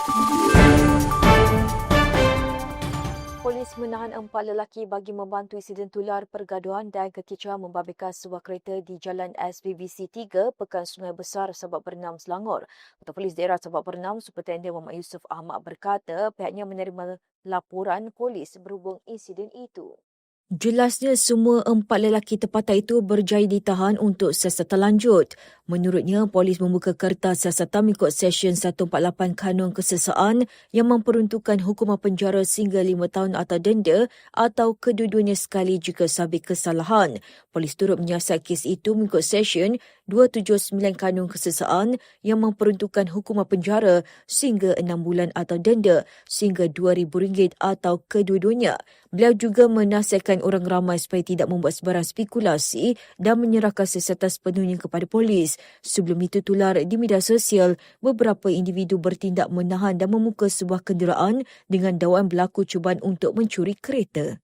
Polis menahan empat lelaki bagi membantu insiden tular pergaduhan dan kekicauan membabitkan sebuah kereta di Jalan SBBC 3, Pekan Sungai Besar, Sabak Bernam, Selangor. Ketua Polis Daerah Sabak Bernam, Superintendent Muhammad Yusof Ahmad berkata pihaknya menerima laporan polis berhubung insiden itu. Jelasnya semua empat lelaki tempatan itu berjaya ditahan untuk siasatan lanjut. Menurutnya, polis membuka kertas siasatan mengikut Seksyen 148 Kanun Kesesaan yang memperuntukkan hukuman penjara sehingga lima tahun atau denda atau kedua-duanya sekali jika sabit kesalahan. Polis turut menyiasat kes itu mengikut Seksyen 279 Kanun Kesesaan yang memperuntukkan hukuman penjara sehingga enam bulan atau denda sehingga RM2,000 atau kedua-duanya. Beliau juga menasihatkan orang ramai supaya tidak membuat sebarang spekulasi dan menyerahkan siasatan sepenuhnya kepada polis. Sebelum itu tular di media sosial, beberapa individu bertindak menahan dan memuka sebuah kenderaan dengan dakwaan berlaku cubaan untuk mencuri kereta.